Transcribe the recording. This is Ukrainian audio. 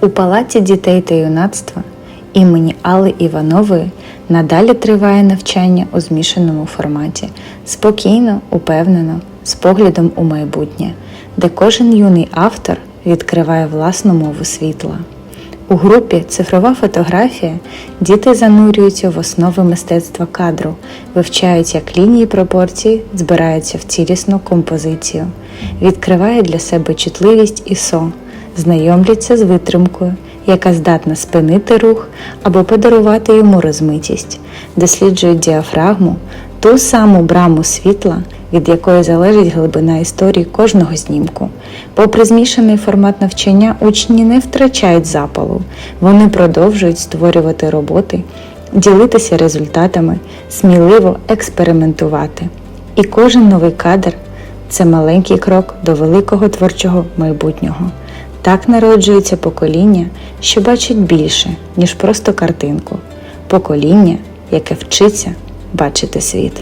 У Палаці дітей та юнацтва імені Алли Іванової надалі триває навчання у змішаному форматі, спокійно, упевнено, з поглядом у майбутнє, де кожен юний автор відкриває власну мову світла. У групі Цифрова фотографія діти занурюються в основи мистецтва кадру, вивчають, як лінії пропорцій збираються в цілісну композицію, відкривають для себе чутливість ІСО, знайомляться з витримкою, яка здатна спинити рух або подарувати йому розмитість, досліджують діафрагму, ту саму браму світла, від якої залежить глибина історії кожного знімку. Попри змішаний формат навчання, учні не втрачають запалу, вони продовжують створювати роботи, ділитися результатами, сміливо експериментувати. І кожен новий кадр це маленький крок до великого творчого майбутнього. Так народжується покоління, що бачить більше, ніж просто картинку. Покоління, яке вчиться бачити світ.